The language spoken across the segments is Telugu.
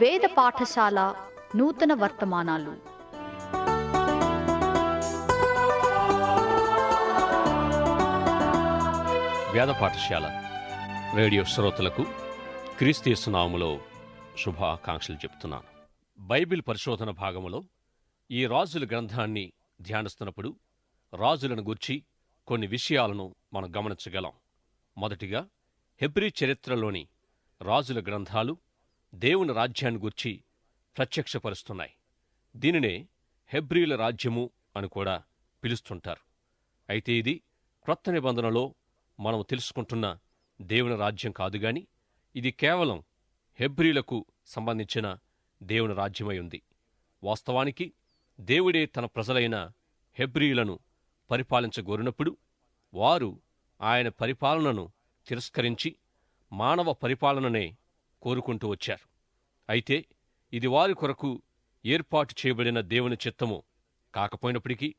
వేద పాఠశాల నూతన వర్తమానాలు. వేద పాఠశాల రేడియో శ్రోతలకు క్రీస్తు శుభాకాంక్షలు చెప్తున్నాను. బైబిల్ పరిశోధన భాగంలో ఈ రాజుల గ్రంథాన్ని ధ్యానిస్తున్నప్పుడు రాజులను గూర్చి కొన్ని విషయాలను మనం గమనించగలం. మొదటిగా హెబ్రీ చరిత్రలోని రాజుల గ్రంథాలు దేవుని రాజ్యాన్ని గూర్చి ప్రత్యక్షపరుస్తున్నాయి. దీనినే హెబ్రియుల రాజ్యము అని కూడా పిలుస్తుంటారు. అయితే ఇది క్రొత్త నిబంధనలో మనం తెలుసుకుంటున్న దేవుని రాజ్యం కాదుగాని ఇది కేవలం హెబ్రీలకు సంబంధించిన దేవుని రాజ్యమై ఉంది. వాస్తవానికి దేవుడే తన ప్రజలైన హెబ్రియులను పరిపాలించగోరినప్పుడు వారు ఆయన పరిపాలనను తిరస్కరించి మానవ పరిపాలననే కోరుకుంటూ వచ్చారు. అయితే ఇది వారి కొరకు ఏర్పాటు చేయబడిన దేవుని చిత్తము. కాకపోయినప్పటికీ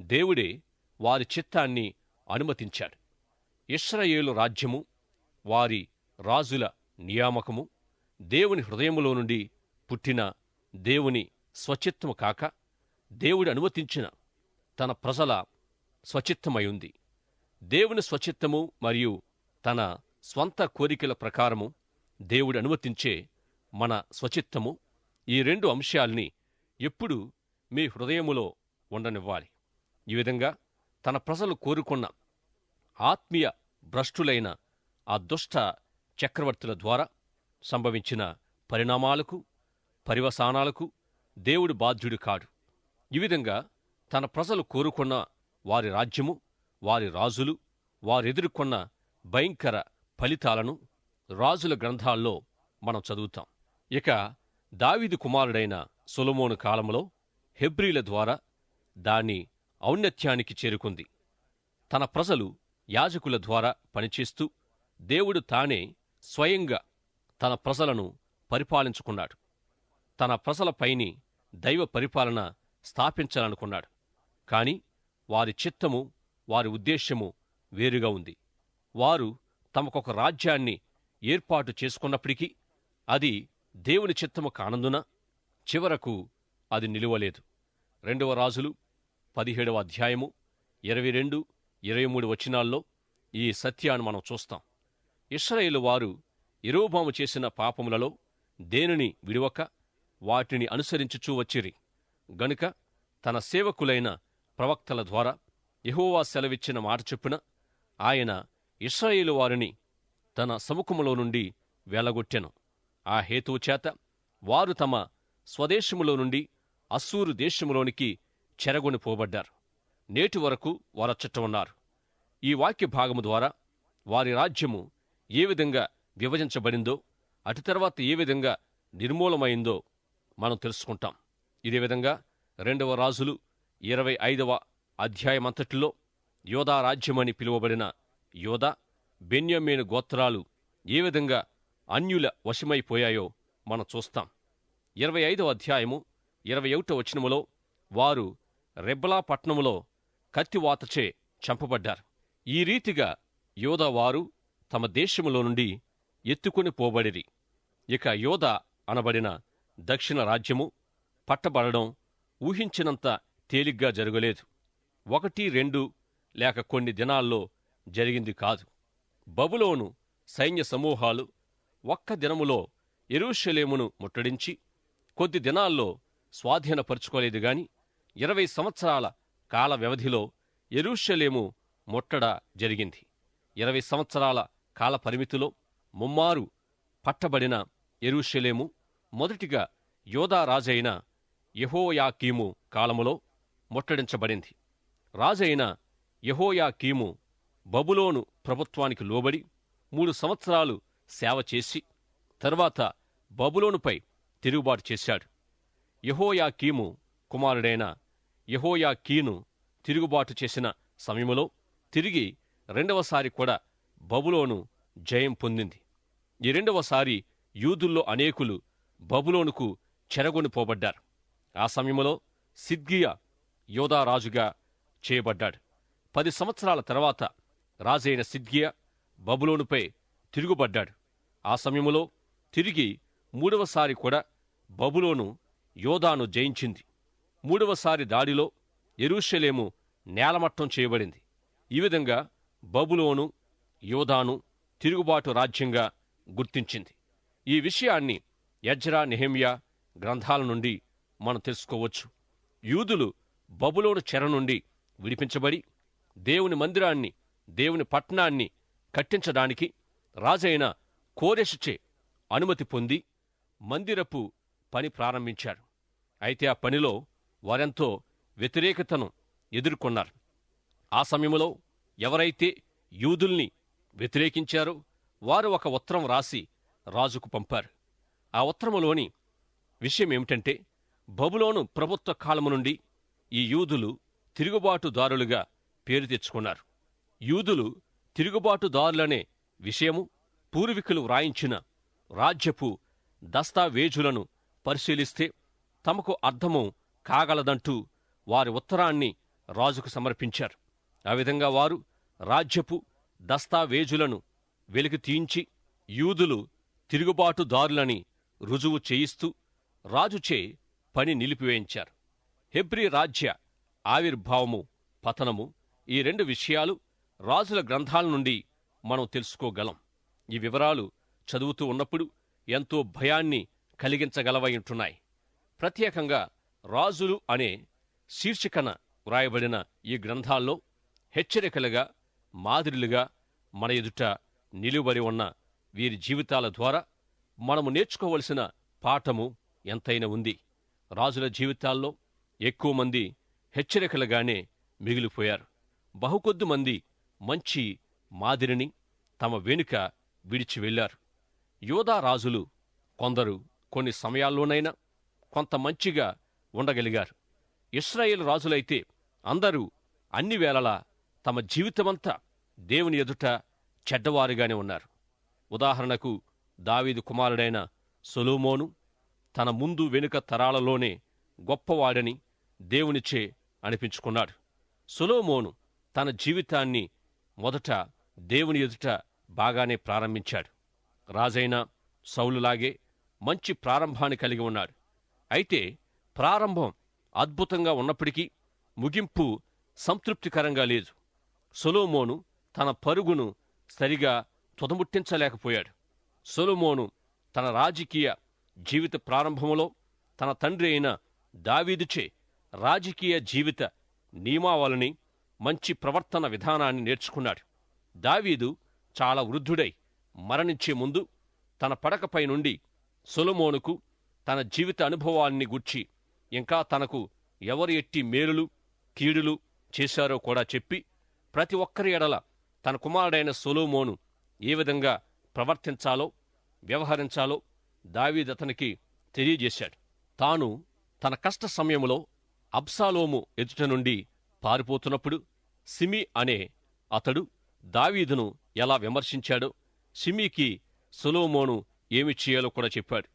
దేవుడే వారి చిత్తాన్ని అనుమతించాడు. ఇస్రాయేలు రాజ్యము వారి రాజుల నియామకము దేవుని హృదయములో నుండి పుట్టిన దేవుని స్వచిత్తము కాక దేవుడు అనుమతించిన తన ప్రజల స్వచిత్తమై ఉంది దేవుని స్వచిత్తము మరియు తన స్వంత కోరికల ప్రకారము దేవుడు అనుమతించే మన స్వచిత్తము ఈ రెండు అంశాల్ని ఎప్పుడు మీ హృదయములో ఉండనివ్వాలి. ఈ విధంగా తన ప్రజలు కోరుకున్న ఆత్మీయ భ్రష్టులైన ఆ దుష్ట చక్రవర్తుల ద్వారా సంభవించిన పరిణామాలకు పరివసానాలకు దేవుడు బాధ్యుడు కాడు. ఈ విధంగా తన ప్రజలు కోరుకున్న వారి రాజ్యము వారి రాజులు వారెదుర్కొన్న భయంకర ఫలితాలను రాజుల గ్రంథాల్లో మనం చదువుతాం. ఇక దావీదు కుమారుడైన సులమోను కాలంలో హెబ్రీల ద్వారా దాని ఔన్నత్యానికి చేరుకుంది. తన ప్రజలు యాజకుల ద్వారా పనిచేస్తూ దేవుడు తానే స్వయంగా తన ప్రజలను పరిపాలించుకున్నాడు. తన ప్రజలపైని దైవ పరిపాలన స్థాపించాలనుకున్నాడు. కాని వారి చిత్తము వారి ఉద్దేశ్యము వేరుగా ఉంది. వారు తమకొక రాజ్యాన్ని ఏర్పాటు చేసుకున్నప్పటికీ అది దేవుని చిత్తము కానందున చివరకు అది నిలువలేదు. రెండవ రాజులు పదిహేడవ అధ్యాయము ఇరవై రెండు ఇరవై మూడు వచనాల్లో ఈ సత్యాన్ని మనం చూస్తాం. ఇస్రాయేలు వారు ఇరోబాము చేసిన పాపములలో దేనిని విడువక వాటిని అనుసరించుచూ వచ్చిరి? గనుక తన సేవకులైన ప్రవక్తల ద్వారా యెహోవా సెలవిచ్చిన మాట చొప్పున ఆయన ఇస్రాయేలు వారిని తన సముఖములో నుండి వెలగొట్టెను. ఆ హేతువు చేత వారు తమ స్వదేశములో నుండి అస్సూరు దేశములోనికి చెరగొని పోబడ్డారు. నేటి వరకు వారచ్చట ఉన్నారు. ఈ వాక్య భాగము ద్వారా వారి రాజ్యము ఏ విధంగా విభజించబడిందో అటు తర్వాత ఏ విధంగా నిర్మూలమైందో మనం తెలుసుకుంటాం. ఇదే విధంగా రెండవ రాజులు ఇరవై ఐదవ అధ్యాయమంతటిలో యోధా రాజ్యమని పిలువబడిన యోధా బెన్యమీను గోత్రాలు ఏ విధంగా అన్యుల వశమైపోయాయో మనం చూస్తాం. ఇరవై ఐదో అధ్యాయము ఇరవై ఒకటో వచనములో వారు రెబ్బలా పట్టణములో కత్తివాతచే చంపబడ్డారు. ఈ రీతిగా యోధవారు తమ దేశములో నుండి ఎత్తుకుని పోబడిరి. ఇక యోధ అనబడిన దక్షిణ రాజ్యము పట్టబడడం ఊహించినంత తేలిగ్గా జరగలేదు. ఒకటి రెండు లేక కొన్ని దినాల్లో జరిగింది కాదు. బబులోను సైన్య సమూహాలు ఒక్క దినములో ఎరుషలేమును ముట్టడించి కొద్ది దినాల్లో స్వాధీనపరుచుకోలేదు గాని ఇరవై సంవత్సరాల కాల వ్యవధిలో ఎరుషలేము ముట్టడ జరిగింది. ఇరవై సంవత్సరాల కాల పరిమితిలో ముమ్మారు పట్టబడిన ఎరుషలేము మొదటిగా యోధా రాజైన కాలములో ముట్టడించబడింది. రాజైన యహోయాకీము బబులోను ప్రభుత్వానికి లోబడి మూడు సంవత్సరాలు సేవ చేసి తరువాత బబులోనుపై తిరుగుబాటు చేశాడు. యహోయా కీము కుమారుడైన యహోయా కీను తిరుగుబాటు చేసిన సమయములో తిరిగి రెండవసారి కూడా బబులోను జయం పొందింది. ఈ రెండవసారి యూదుల్లో అనేకులు బబులోనుకు చెరగొనిపోబడ్డారు ఆ సమయంలో సిద్గియా యోధారాజుగా చేయబడ్డాడు. పది సంవత్సరాల తర్వాత రాజైన సిద్గియా బబులోనుపై తిరుగుబడ్డాడు. ఆ సమయంలో తిరిగి మూడవసారి కూడా బబులోను యోధాను జయించింది. మూడవసారి దాడిలో ఎరుషలేము నేలమట్టం చేయబడింది. ఈ విధంగా బబులోను యోధాను తిరుగుబాటు రాజ్యంగా గుర్తించింది. ఈ విషయాన్ని యజ్రా నెహెమియా గ్రంథాల నుండి మనం తెలుసుకోవచ్చు. యూదులు బబులోను చెర నుండి విడిపించబడి దేవుని మందిరాన్ని దేవుని పట్టణాన్ని కట్టించడానికి రాజైన కోరెషుచే అనుమతి పొంది మందిరపు పని ప్రారంభించారు. అయితే ఆ పనిలో వారెంతో వ్యతిరేకతను ఎదుర్కొన్నారు. ఆ సమయంలో ఎవరైతే యూదుల్ని వ్యతిరేకించారో వారు ఒక ఉత్తరం రాసి రాజుకు పంపారు. ఆ ఉత్తరములోని విషయం ఏమిటంటే బబులోను ప్రభుత్వ కాలము నుండి ఈ యూదులు తిరుగుబాటుదారులుగా పేరు తెచ్చుకున్నారు. యూదులు తిరుగుబాటుదారులనే విషయము పూర్వీకులు వ్రాయించిన రాజ్యపు దస్తావేజులను పరిశీలిస్తే తమకు అర్థము కాగలదంటూ వారి ఉత్తరాన్ని రాజుకు సమర్పించారు. ఆ విధంగా వారు రాజ్యపు దస్తావేజులను వెలికి తీయించి యూదులు తిరుగుబాటుదారులని రుజువు చేయిస్తూ రాజుచే పని నిలిపివేయించారు. హెబ్రీ రాజ్య ఆవిర్భావము పతనము ఈ రెండు విషయాలు రాజుల గ్రంథాల నుండి మనం తెలుసుకోగలం. ఈ వివరాలు చదువుతూ ఉన్నప్పుడు ఎంతో భయాన్ని కలిగించగలవై ఉంటున్నాయి. ప్రత్యేకంగా రాజులు అనే శీర్షికన వ్రాయబడిన ఈ గ్రంథాల్లో హెచ్చరికలుగా మాదిరిలుగా మన ఎదుట నిలువరి ఉన్న వీరి జీవితాల ద్వారా మనము నేర్చుకోవలసిన పాఠము ఎంతైనా ఉంది. రాజుల జీవితాల్లో ఎక్కువ మంది హెచ్చరికలుగానే మిగిలిపోయారు. బహుకొద్ది మంది మంచి మాదిరిని తమ వెనుక విడిచి వెళ్ళారు యోధారాజులు కొందరు కొన్ని సమయాల్లోనైనా కొంత మంచిగా ఉండగలిగారు. ఇస్రాయేల్ రాజులైతే అందరూ అన్ని వేళలా తమ జీవితమంతా దేవుని ఎదుట చెడ్డవారుగానే ఉన్నారు. ఉదాహరణకు దావీదు కుమారుడైన సొలోమోను తన ముందు వెనుక తరాలలోనే గొప్పవాడని దేవునిచే అనిపించుకున్నాడు. సొలోమోను తన జీవితాన్ని మొదట దేవుని ఎదుట బాగానే ప్రారంభించాడు. రాజైన సౌలులాగే మంచి ప్రారంభాన్ని కలిగి ఉన్నాడు. అయితే ప్రారంభం అద్భుతంగా ఉన్నప్పటికీ ముగింపు సంతృప్తికరంగా లేదు. సొలోమోను తన పరుగును సరిగా తుదముట్టించలేకపోయాడు. సొలోమోను తన రాజకీయ జీవిత ప్రారంభంలో తన తండ్రి అయిన దావీదుచే రాజకీయ జీవిత నియమావళిని మంచి ప్రవర్తన విధానాన్ని నేర్చుకున్నాడు. దావీదు చాలా వృద్ధుడై మరణించే ముందు తన పడకపై నుండి సొలమోనుకు తన జీవిత అనుభవాన్ని గుర్చి ఇంకా తనకు ఎవరు ఎట్టి మేలులు కీడులు చేశారో కూడా చెప్పి ప్రతి ఒక్కరి ఎడల తన కుమారుడైన సొలోమోను ఏ విధంగా ప్రవర్తించాలో వ్యవహరించాలో దావీదతనికి తెలియజేశాడు. తాను తన కష్ట సమయంలో అబ్సాలోము ఎదుట నుండి పారిపోతున్నప్పుడు సిమి అనే అతడు దావీదును ఎలా విమర్శించాడో సిమీకి సొలోమోను ఏమి చేయాలో కూడా చెప్పాడు.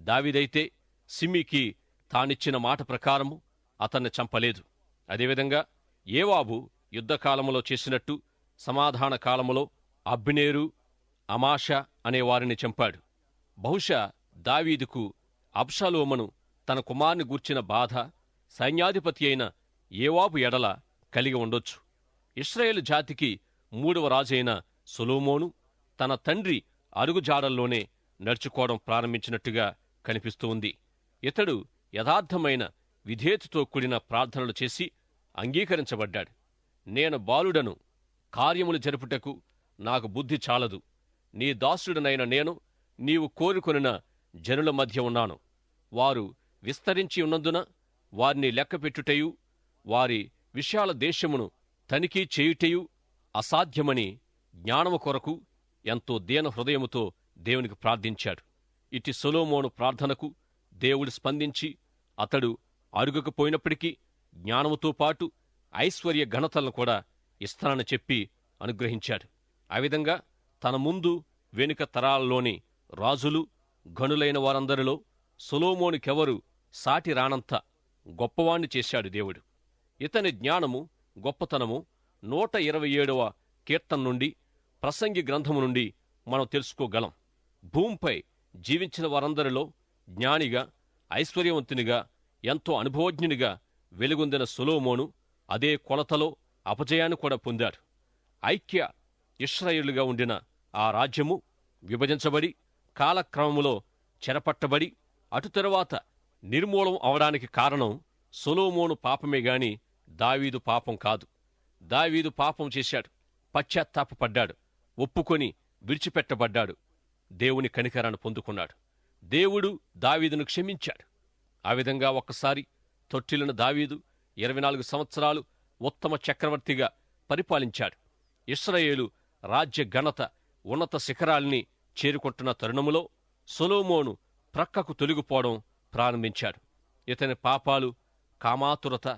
దావీదైతే సిమీకి తానిచ్చిన మాట ప్రకారము అతన్ని చంపలేదు. అదేవిధంగా ఏవాబు యుద్ధకాలములో చేసినట్టు సమాధాన కాలములో అబ్బినేరు అమాష అనే వారిని చంపాడు. బహుశా దావీదుకు అబ్షాలోమను తన కుమార్ని గూర్చిన బాధ సైన్యాధిపతి అయిన ఏవాబు ఎడల కలిగి ఉండొచ్చు. ఇస్రాయేలు జాతికి మూడవ రాజైన సొలోమోను తన తండ్రి అరుగుజాడల్లోనే నడుచుకోవడం ప్రారంభించినట్టుగా కనిపిస్తూ ఉంది. ఇతడు యథార్థమైన విధేయతతో కూడిన ప్రార్థనలు చేసి అంగీకరించబడ్డాడు. నేను బాలుడను కార్యములు జరుపుటకు నాకు బుద్ధి చాలదు. నీ దాసుడనైన నేను నీవు కోరుకొనిన జనుల మధ్య ఉన్నాను. వారు విస్తరించి ఉన్నందున వారిని లెక్కపెట్టుటయు వారి విశాల దేశమును తనిఖీ చేయుటయు అసాధ్యమని జ్ఞానము కొరకు ఎంతో దీన హృదయముతో దేవునికి ప్రార్థించాడు. ఇటు సొలోమోను ప్రార్థనకు దేవుడు స్పందించి అతడు అరుగకపోయినప్పటికీ జ్ఞానముతో పాటు ఐశ్వర్య ఘనతలను కూడా ఇస్తానని చెప్పి అనుగ్రహించాడు. ఆ విధంగా తన ముందు వెనుక తరాలలోని రాజులు గనులైన వారందరిలో సొలోమోనికెవరు సాటి రానంత గొప్పవాణ్ణి చేశాడు దేవుడు. ఇతని జ్ఞానము గొప్పతనము నూట ఇరవై ఏడవ కీర్తన నుండి ప్రసంగి గ్రంథము నుండి మనం తెలుసుకోగలం. భూమిపై జీవించిన వారందరిలో జ్ఞానిగా ఐశ్వర్యవంతునిగా ఎంతో అనుభవజ్ఞునిగా వెలుగొందిన సొలోమోను అదే కొలతలో అపజయాన్ని కూడా పొందాడు. ఐక్య ఇస్రాయేలుగా ఉండిన ఆ రాజ్యము విభజించబడి కాలక్రమములో చెరపట్టబడి అటు తరువాత నిర్మూలం అవడానికి కారణం సొలోమోను పాపమే గాని దావీదు పాపం కాదు. దావీదు పాపం చేశాడు. పశ్చాత్తాపపడ్డాడు. ఒప్పుకొని విడిచిపెట్టబడ్డాడు. దేవుని కనికరాన్ని పొందుకున్నాడు. దేవుడు దావీదును క్షమించాడు. ఆ విధంగా ఒక్కసారి తొట్టిలిన దావీదు ఇరవై నాలుగు సంవత్సరాలు ఉత్తమ చక్రవర్తిగా పరిపాలించాడు. ఇస్రాయేలు రాజ్య ఘనత ఉన్నత శిఖరాల్ని చేరుకుంటున్న తరుణములో సొలోమోను ప్రక్కకు తొలగిపోవడం ప్రారంభించాడు. ఇతని పాపాలు కామాతురత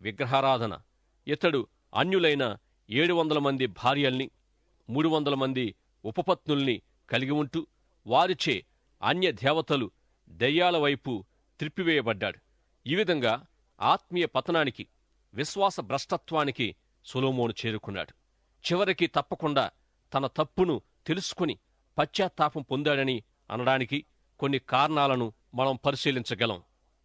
విగ్రహారాధన. ఇతడు అన్యులైన ఏడు వందల మంది భార్యల్ని మూడు వందల మంది ఉపపత్నుల్ని కలిగి ఉంటూ వారిచే అన్య దేవతలు దయ్యాల వైపు త్రిప్పివేయబడ్డాడు. ఈ విధంగా ఆత్మీయ పతనానికి విశ్వాస భ్రష్టత్వానికి సొలోమోను చేరుకున్నాడు. చివరికి తప్పకుండా తన తప్పును తెలుసుకుని పశ్చాత్తాపం పొందాడని అనడానికి కొన్ని కారణాలను మనం పరిశీలించగలం.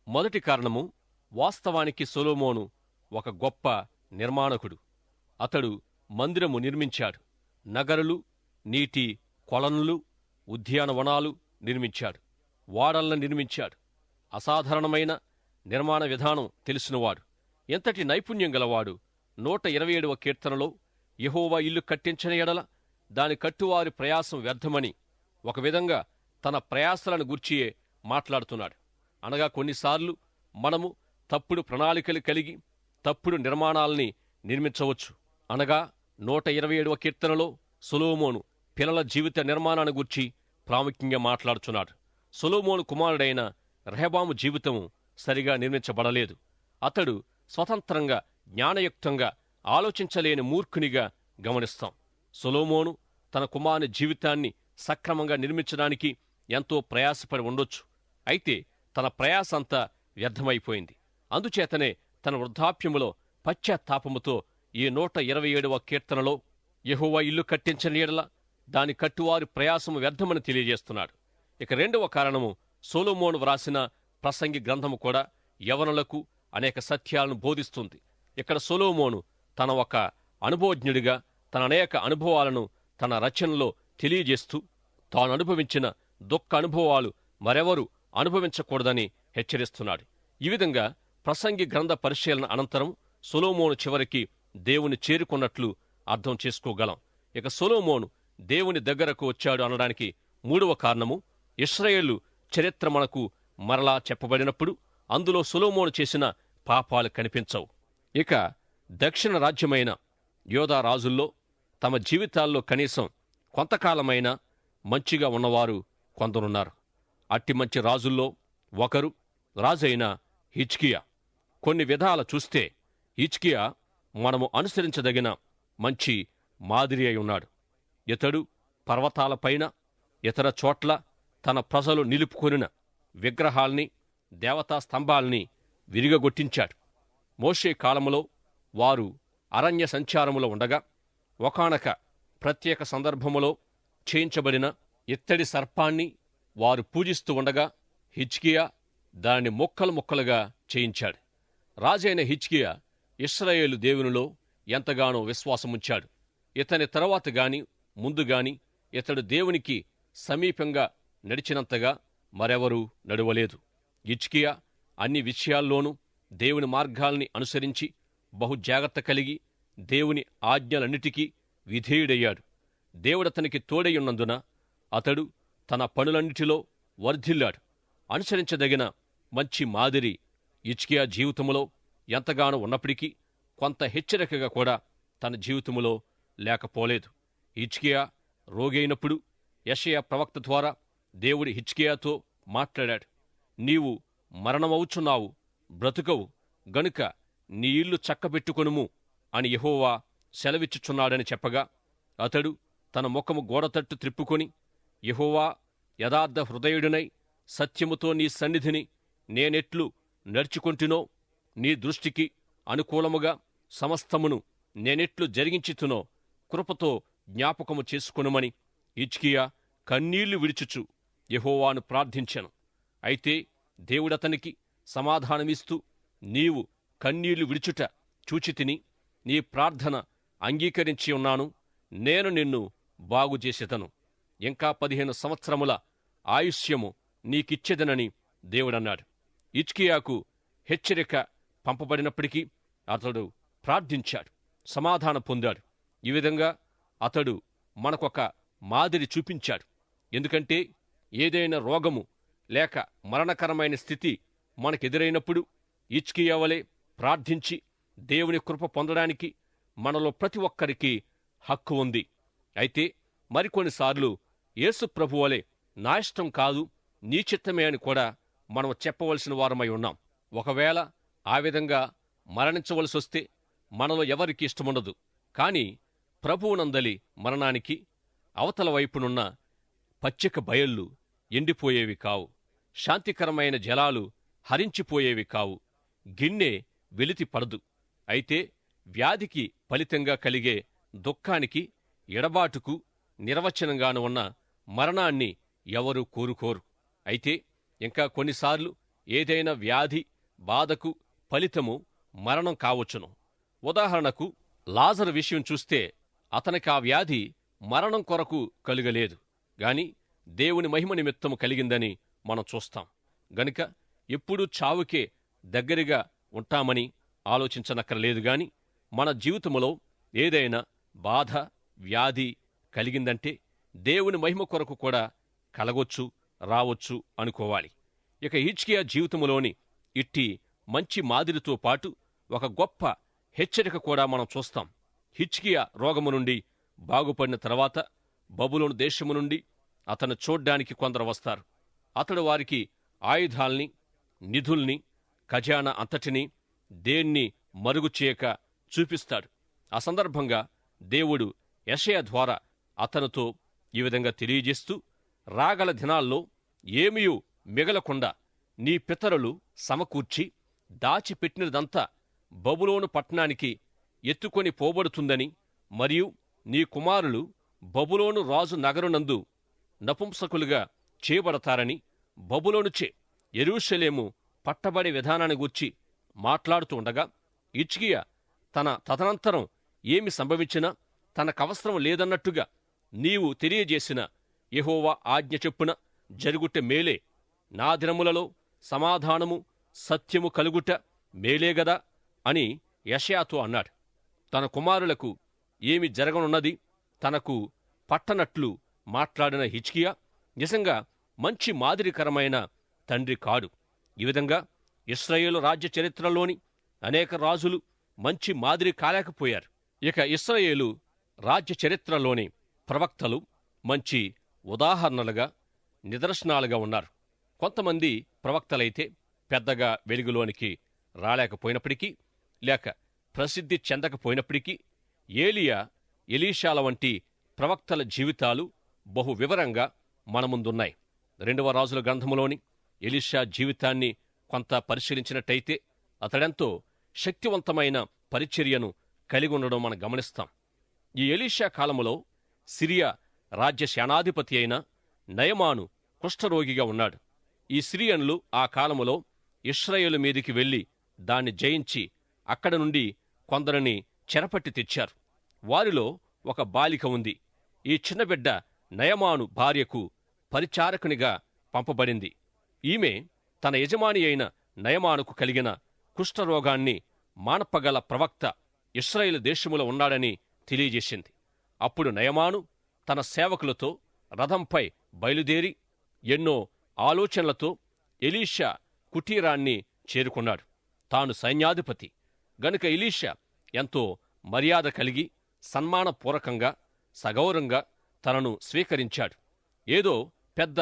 మొదటి కారణము వాస్తవానికి సొలోమోను ఒక గొప్ప నిర్మాణకుడు. అతడు మందిరము నిర్మించాడు. నగరులు నీటి కొలనులు ఉద్యానవనాలు నిర్మించాడు. వాడలను నిర్మించాడు. అసాధారణమైన నిర్మాణ విధానం తెలిసినవాడు. ఎంతటి నైపుణ్యం గలవాడు. నూట ఇరవై ఏడవ కీర్తనలో యహోవా ఇల్లు కట్టించిన ఎడల దాని కట్టువారి ప్రయాసం వ్యర్థమని ఒక విధంగా తన ప్రయాసలను గూర్చియే మాట్లాడుతున్నాడు. అనగా కొన్నిసార్లు మనము తప్పుడు ప్రణాళికలు కలిగి తప్పుడు నిర్మాణాల్ని నిర్మించవచ్చు. అనగా నూట ఇరవై ఏడవ కీర్తనలో సొలోమోను పిల్లల జీవిత నిర్మాణాన్ని గూర్చి ప్రాముఖ్యంగా మాట్లాడుచున్నాడు. సొలోమోను కుమారుడైన రెహబాము జీవితము సరిగా నిర్మించబడలేదు. అతడు స్వతంత్రంగా జ్ఞానయుక్తంగా ఆలోచించలేని మూర్ఖునిగా గమనిస్తాం. సొలోమోను తన కుమారుని జీవితాన్ని సక్రమంగా నిర్మించడానికి ఎంతో ప్రయాసపడి ఉండొచ్చు. అయితే తన ప్రయాసంతా వ్యర్థమైపోయింది. అందుచేతనే తన వృద్ధాప్యములో పశ్చాత్తాపముతో ఈ నూట ఇరవై ఏడవ కీర్తనలో యెహోవా ఇల్లు కట్టించిన ఎడల దాని కట్టువారి ప్రయాసము వ్యర్థమని తెలియజేస్తున్నాడు. ఇక రెండవ కారణము సోలోమోను వ్రాసిన ప్రసంగి గ్రంథము కూడా యవనులకు అనేక సత్యాలను బోధిస్తుంది. ఇక్కడ సోలోమోను తన ఒక అనుభవజ్ఞుడిగా తన అనేక అనుభవాలను తన రచనలో తెలియజేస్తూ తాను అనుభవించిన దుఃఖ అనుభవాలు మరెవరు అనుభవించకూడదని హెచ్చరిస్తున్నాడు. ఈ విధంగా ప్రసంగి గ్రంథ పరిశీలన అనంతరం సొలోమోను చివరికి దేవుని చేరుకున్నట్లు అర్థం చేసుకోగలం. ఇక సొలోమోను దేవుని దగ్గరకు వచ్చాడు అనడానికి మూడవ కారణము ఇస్రాయేలు చరిత్ర మనకు మరలా చెప్పబడినప్పుడు అందులో సొలోమోను చేసిన పాపాలు కనిపించవు. ఇక దక్షిణ రాజ్యమైన యోధా రాజుల్లో తమ జీవితాల్లో కనీసం కొంతకాలమైనా మంచిగా ఉన్నవారు కొందరున్నారు. అట్టి మంచి రాజుల్లో ఒకరు రాజైన హిచ్కియా కొన్ని విధాల చూస్తే హిచ్కియా మనము అనుసరించదగిన మంచి మాదిరి అయి ఉన్నాడు. ఇతడు పర్వతాలపైన ఇతర చోట్ల తన ప్రజలు నిలుపుకొనిన విగ్రహాల్ని దేవతా స్తంభాల్ని విరిగగొట్టించాడు. మోషే కాలములో వారు అరణ్య సంచారములో ఉండగా ఒకానొక ప్రత్యేక సందర్భములో చేయించబడిన ఇత్తడి సర్పాన్ని వారు పూజిస్తూ ఉండగా హిచ్కియా దాన్ని ముక్కలు ముక్కలుగా చేయించాడు. రాజైన హిచ్కియా ఇస్రాయేలు దేవునిలో ఎంతగానో విశ్వాసముంచాడు. ఇతని తర్వాత గాని ముందు గాని ఇతడు దేవునికి సమీపంగా నడిచినంతగా మరెవరూ నడువలేదు. ఇచ్కియా అన్ని విషయాల్లోనూ దేవుని మార్గాల్ని అనుసరించి బహు జాగ్రత్త కలిగి దేవుని ఆజ్ఞలన్నిటికీ విధేయుడయ్యాడు. దేవుడతనికి తోడయ్యున్నందున అతడు తన పనులన్నిటిలో వర్ధిల్లాడు. అనుసరించదగిన మంచి మాదిరి ఇచ్కియా జీవితములో ఎంతగానో ఉన్నప్పటికీ కొంత హెచ్చరికగా కూడా తన జీవితములో లేకపోలేదు. హిచ్కియా రోగైనప్పుడు యషయ ప్రవక్త ద్వారా దేవుడి హిచ్కియాతో మాట్లాడాడు. నీవు మరణమవుచున్నావు బ్రతుకవు గనుక నీ ఇల్లు చక్కబెట్టుకొనుము అని యహోవా సెలవిచ్చుచున్నాడని చెప్పగా అతడు తన ముఖము గోడతట్టు త్రిప్పుకొని యహోవా యథార్థ హృదయుడినై సత్యముతో నీ సన్నిధిని నేనెట్లు నడుచుకొంటినో నీ దృష్టికి అనుకూలముగా సమస్తమును నేనెట్లు జరిగించితునో కృపతో జ్ఞాపకము చేసుకొనుమని ఇచ్కియా కన్నీళ్ళు విడిచుచు యహోవాను ప్రార్థించెను. అయితే దేవుడతనికి సమాధానమిస్తూ నీవు కన్నీళ్ళు విడుచుట చూచితిని నీ ప్రార్థన అంగీకరించి ఉన్నాను. నేను నిన్ను బాగుచేసేదను. ఇంకా పదిహేను సంవత్సరముల ఆయుష్యము నీకిచ్చెదనని దేవుడన్నాడు. ఇచ్కియాకు హెచ్చరిక పంపబడినప్పటికీ అతడు ప్రార్థించాడు సమాధానం పొందాడు. ఈ విధంగా అతడు మనకొక మాదిరి చూపించాడు. ఎందుకంటే ఏదైనా రోగము లేక మరణకరమైన స్థితి మనకెదురైనప్పుడు ఇచ్కియావలే ప్రార్థించి దేవుని కృప పొందడానికి మనలో ప్రతి ఒక్కరికి హక్కు ఉంది. అయితే మరికొన్నిసార్లు యేసు ప్రభువలే నా ఇష్టం కాదు నీ చిత్తమే అని కూడా మనం చెప్పవలసిన వారమై ఉన్నాం. ఒకవేళ ఆ విధంగా మరణించవలసి వస్తే మనలో ఎవరికి ఇష్టముండదు. కాని ప్రభువునందలి మరణానికి అవతల వైపునున్న పచ్చిక బయళ్ళు ఎండిపోయేవి కావు. శాంతికరమైన జలాలు హరించిపోయేవి కావు. గిన్నె వెలితి పడదు. అయితే వ్యాధికి ఫలితంగా కలిగే దుఃఖానికి ఎడబాటుకు నిర్వచనంగాను ఉన్న మరణాన్ని ఎవరూ కోరుకోరు. అయితే ఇంకా కొన్నిసార్లు ఏదైనా వ్యాధి బాధకు ఫలితము మరణం కావచ్చును. ఉదాహరణకు లాజరు విషయం చూస్తే అతనికి ఆ వ్యాధి మరణం కొరకు కలుగలేదు. గాని దేవుని మహిమ నిమిత్తము కలిగిందని మనం చూస్తాం. గనుక ఎప్పుడూ చావుకే దగ్గరగా ఉంటామని ఆలోచించనక్కర్లేదు గాని మన జీవితములో ఏదైనా బాధ వ్యాధి కలిగిందంటే దేవుని మహిమ కొరకు కూడా కలగొచ్చు రావచ్చు అనుకోవాలి. ఇక హిచ్కియా జీవితములోని ఇట్టి మంచి మాదిరితో పాటు ఒక గొప్ప హెచ్చరిక కూడా మనం చూస్తాం. హిచ్కియా రోగము నుండి బాగుపడిన తర్వాత బబులోను దేశము నుండి అతను చూడ్డానికి కొందరు వస్తారు. అతడు వారికి ఆయుధాల్ని నిధుల్ని ఖజానా అంతటినీ దేన్ని మరుగు చేయక చూపిస్తాడు. ఆ సందర్భంగా దేవుడు యషయ ద్వారా అతనితో ఈ విధంగా తెలియజేస్తూ రాగల దినాల్లో ఏమియూ మిగలకుండా నీ పితరులు సమకూర్చి దాచిపెట్టినదంతా బబులోను పట్టణానికి ఎత్తుకొని పోబడుతుందని మరియు నీ కుమారులు బబులోను రాజు నగరునందు నపుంసకులుగా చేయబడతారని బబులోనుచే ఎరుషలేము పట్టబడే విధానాన్ని గూర్చి మాట్లాడుతూ ఉండగా ఇచ్కియా తన తదనంతరం ఏమి సంభవించినా తనకవసరం లేదన్నట్టుగా నీవు తెలియజేసిన యహోవా ఆజ్ఞ చెప్పున జరుగుట మేలే నా దినములలో సమాధానము సత్యము కలుగుట మేలేగదా అని యషయాతో అన్నాడు. తన కుమారులకు ఏమి జరగనున్నది? తనకు పట్టనట్లు మాట్లాడిన హిచ్కియా నిజంగా మంచి మాదిరికరమైన తండ్రి కాడు. ఈ విధంగా ఇస్రాయేలు రాజ్య చరిత్రలోని అనేక రాజులు మంచి మాదిరి కాలేకపోయారు. ఇక ఇస్రాయేలు రాజ్య చరిత్రలోని ప్రవక్తలు మంచి ఉదాహరణలుగా నిదర్శనాలుగా ఉన్నారు. కొంతమంది ప్రవక్తలైతే పెద్దగా వెలుగులోనికి రాలేకపోయినప్పటికీ లేక ప్రసిద్ధి చెందకపోయినప్పటికీ ఏలియా ఎలీషాల వంటి ప్రవక్తల జీవితాలు బహు వివరంగా మన ముందున్నాయి. రెండవ రాజుల గ్రంథములోని ఎలీషా జీవితాన్ని కొంత పరిశీలించినట్టయితే అతడెంతో శక్తివంతమైన పరిచర్యను కలిగి ఉండడం మనం గమనిస్తాం. ఈ ఎలీషా కాలములో సిరియా రాజ్య సేనాధిపతి అయిన నయమాను కుష్ఠరోగిగా ఉన్నాడు. ఈ సిరియన్లు ఆ కాలములో ఇస్రాయేలు మీదికి వెళ్ళి దాన్ని జయించి అక్కడ నుండి కొందరిని చెరపట్టి తెచ్చారు. వారిలో ఒక బాలిక ఉంది. ఈ చిన్న బిడ్డ నయమాను భార్యకు పరిచారకునిగా పంపబడింది. ఈమె తన యజమాని అయిన నయమానుకు కలిగిన కుష్ఠరోగాన్ని మానపగల ప్రవక్త ఇస్రాయేల్ దేశములో ఉన్నాడని తెలియజేసింది. అప్పుడు నయమాను తన సేవకులతో రథంపై బయలుదేరి ఎన్నో ఆలోచనలతో ఎలీషా కుటీరాన్ని చేరుకున్నాడు. తాను సైన్యాధిపతి. గనుక ఎలీషా ఎంతో మర్యాద కలిగి సన్మానపూర్వకంగా సగౌరంగా తనను స్వీకరించాడు. ఏదో పెద్ద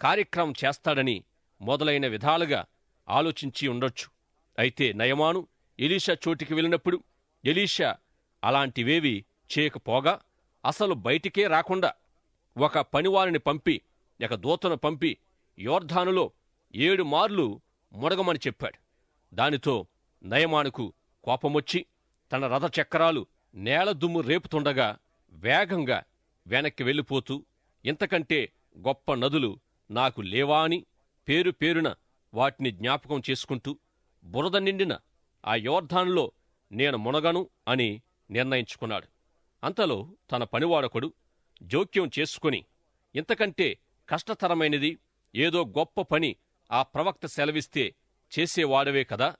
కార్యక్రమం చేస్తాడని మొదలైన విధాలుగా ఆలోచించి ఉండొచ్చు. అయితే నయమాను ఎలీషా చోటికి వెళ్ళినప్పుడు ఎలీషా అలాంటివేవి చేయకపోగా అసలు బయటికే రాకుండా ఒక పనివారిని పంపి ఒక దూతను పంపి యోర్ధానులో ఏడు మార్లు ముడగమని చెప్పాడు. దానితో నయమానుకు కోపమొచ్చి తన రథచక్రాలు నేల దుమ్ము రేపుతుండగా వేగంగా వెనక్కి వెళ్ళిపోతూ ఇంతకంటే గొప్ప నదులు నాకు లేవా అని పేరు పేరున వాటిని జ్ఞాపకం చేసుకుంటూ బురద నిండిన ఆ యోర్ధానులో నేను మునగను అని నిర్ణయించుకున్నాడు. అంతలో తన పనివాడొకడు జోక్యం చేసుకుని ఇంతకంటే కష్టతరమైనది ఏదో గొప్ప పని ఆ ప్రవక్త సెలవిస్తే చేసేవాడవే కదా?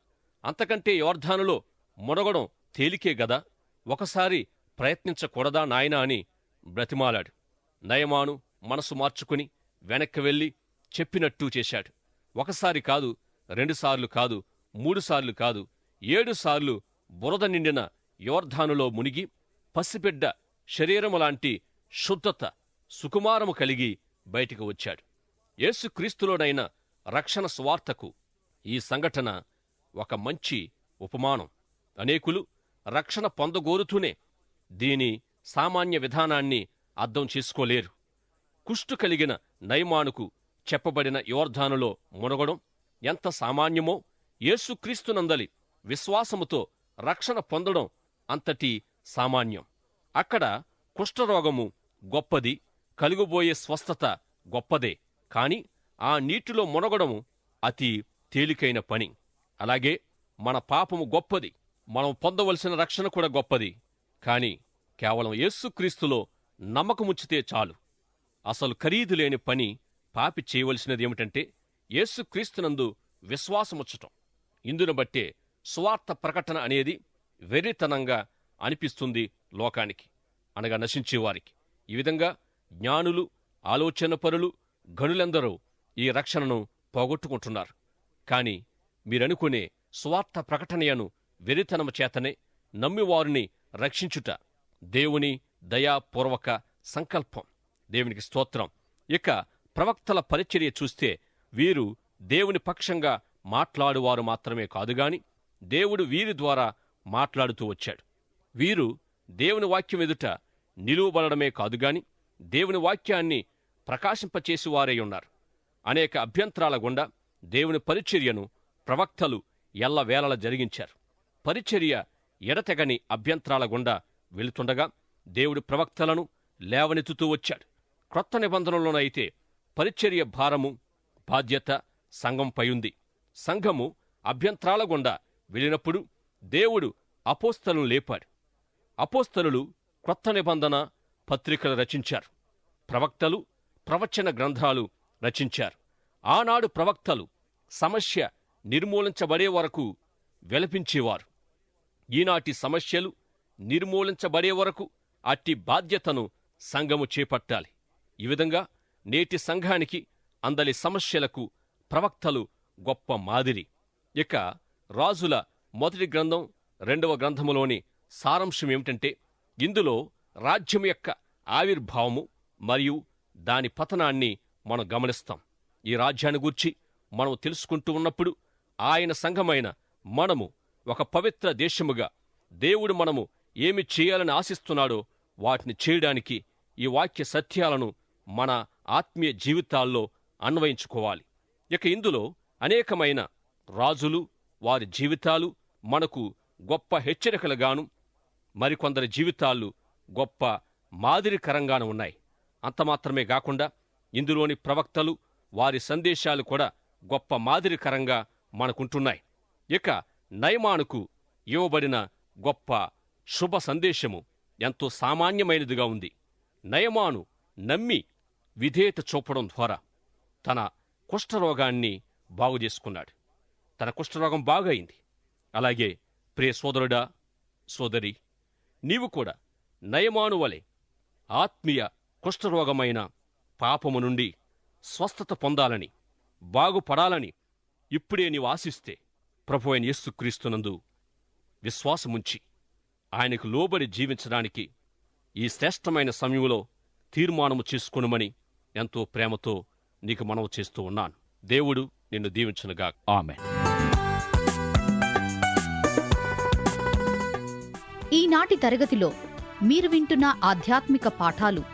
అంతకంటే యోర్ధానులో మునగడం తేలికే గదా? ఒకసారి ప్రయత్నించకూడదా నాయనా అని బ్రతిమాలాడు. నయమాను మనసు మార్చుకుని వెనక్కి వెళ్ళి చెప్పినట్టు చేశాడు. ఒకసారి కాదు రెండుసార్లు కాదు మూడుసార్లు కాదు ఏడుసార్లు బురద నిండిన యోర్ధానులో మునిగి పసిబిడ్డ శరీరము లాంటి శుద్ధత సుకుమారము కలిగి బయటికి వచ్చాడు. యేసుక్రీస్తులోనైన రక్షణ స్వార్థకు ఈ సంఘటన ఒక మంచి ఉపమానం. అనేకులు రక్షణ పొందగోరుతూనే దీని సామాన్య విధానాన్ని అర్థం చేసుకోలేరు. కుష్టు కలిగిన నయమానుకు చెప్పబడిన యోర్ధానులో మునగడం ఎంత సామాన్యమో యేసుక్రీస్తునందలి విశ్వాసముతో రక్షణ పొందడం అంతటి సామాన్యం. అక్కడ కుష్ఠరోగము గొప్పది కలుగుబోయే స్వస్థత గొప్పదే. కాని ఆ నీటిలో మునగడము అతి తేలికైన పని. అలాగే మన పాపము గొప్పది. మనం పొందవలసిన రక్షణ కూడా గొప్పది. కాని కేవలం యేసుక్రీస్తులో నమ్మకముచ్చితే చాలు. అసలు ఖరీదు లేని పని పాపి చేయవలసినది ఏమిటంటే యేసుక్రీస్తునందు విశ్వాసముచ్చటం. ఇందును బట్టే స్వార్థ ప్రకటన అనేది వెర్రితనంగా అనిపిస్తుంది లోకానికి. అనగా నశించేవారికి. ఈ విధంగా జ్ఞానులు ఆలోచనపరులు గనులందరూ ఈ రక్షణను పోగొట్టుకుంటున్నారు. కాని మీరనుకునే స్వార్థ ప్రకటనయను వెరితనము చేతనే నమ్మివారిని రక్షించుట దేవుని దయాపూర్వక సంకల్పం. దేవునికి స్తోత్రం. ఇక ప్రవక్తల పరిచర్య చూస్తే వీరు దేవుని పక్షంగా మాట్లాడువారు మాత్రమే కాదుగాని దేవుడు వీరి ద్వారా మాట్లాడుతూ వచ్చాడు. వీరు దేవుని వాక్యం ఎదుట నిలువబడమే కాదుగాని దేవుని వాక్యాన్ని ప్రకాశింపచేసి ఉన్నారు అనేక అభ్యంతరాల గుండా దేవుని పరిచర్యను ప్రవక్తలు ఎల్లవేళల జరిగించారు. పరిచర్య ఎడతెగని అభ్యంతరాల గుండా వెళుతుండగా దేవుడి ప్రవక్తలను లేవనెత్తుతూ వచ్చాడు. క్రొత్త నిబంధనలోనైతే పరిచర్య భారము బాధ్యత సంఘంపై ఉంది. సంఘము అభ్యంతరాల గుండా వెళ్ళినప్పుడు దేవుడు అపోస్తలను లేపాడు. అపోస్తలు క్రొత్త నిబంధన పత్రికలు రచించారు. ప్రవక్తలు ప్రవచన గ్రంథాలు రచించారు. ఆనాడు ప్రవక్తలు సమస్య నిర్మూలించబడే వరకు వెలపించేవారు. ఈనాటి సమస్యలు నిర్మూలించబడే వరకు అట్టి బాధ్యతను సంఘము చేపట్టాలి. ఈ విధంగా నేటి సంఘానికి అందలి సమస్యలకు ప్రవక్తలు గొప్ప మాదిరి. ఇక రాజుల మొదటి గ్రంథం రెండవ గ్రంథములోని సారాంశం ఏమిటంటే ఇందులో రాజ్యం యొక్క ఆవిర్భావము మరియు దాని పతనాన్ని మనం గమనిస్తాం. ఈ రాజ్యాన్ని గూర్చి మనం తెలుసుకుంటూ ఉన్నప్పుడు ఆయన సంఘమైన మనము ఒక పవిత్ర దేశముగా దేవుడు మనము ఏమి చేయాలని ఆశిస్తున్నాడో వాటిని చేయడానికి ఈ వాక్య సత్యాలను మన ఆత్మీయ జీవితాల్లో అన్వయించుకోవాలి. ఇక ఇందులో అనేకమైన రాజులు వారి జీవితాలు మనకు గొప్ప హెచ్చరికలుగాను మరికొందరి జీవితాలు గొప్ప మాదిరికరంగాను ఉన్నాయి. అంతమాత్రమే కాకుండా ఇందులోని ప్రవక్తలు వారి సందేశాలు కూడా గొప్ప మాదిరికరంగా మనకుంటున్నాయి. ఇక నయమానుకు ఇవ్వబడిన గొప్ప శుభ సందేశము ఎంతో సామాన్యమైనదిగా ఉంది. నయమాను నమ్మి విధేయత చూపడం ద్వారా తన కుష్ఠరోగాన్ని బాగు చేసుకున్నాడు. తన కుష్ఠరోగం బాగయింది అలాగే ప్రియ సోదరుడా సోదరి నీవు కూడా నయమాను వలె ఆత్మీయ కుష్ఠరోగమైన పాపము నుండి స్వస్థత పొందాలని బాగుపడాలని ఇప్పుడే నీవు ఆశిస్తే ప్రభు అయిన యేసుక్రీస్తునందు విశ్వాసముంచి ఆయనకు లోబడి జీవించడానికి ఈ శ్రేష్టమైన సమయంలో తీర్మానము చేసుకునమని ఎంతో ప్రేమతో నీకు మనవి చేస్తూ ఉన్నాను. దేవుడు నిన్ను దీవించనుగా ఆమె ఈనాటి తరగతిలో మీరు వింటున్న ఆధ్యాత్మిక పాఠాలు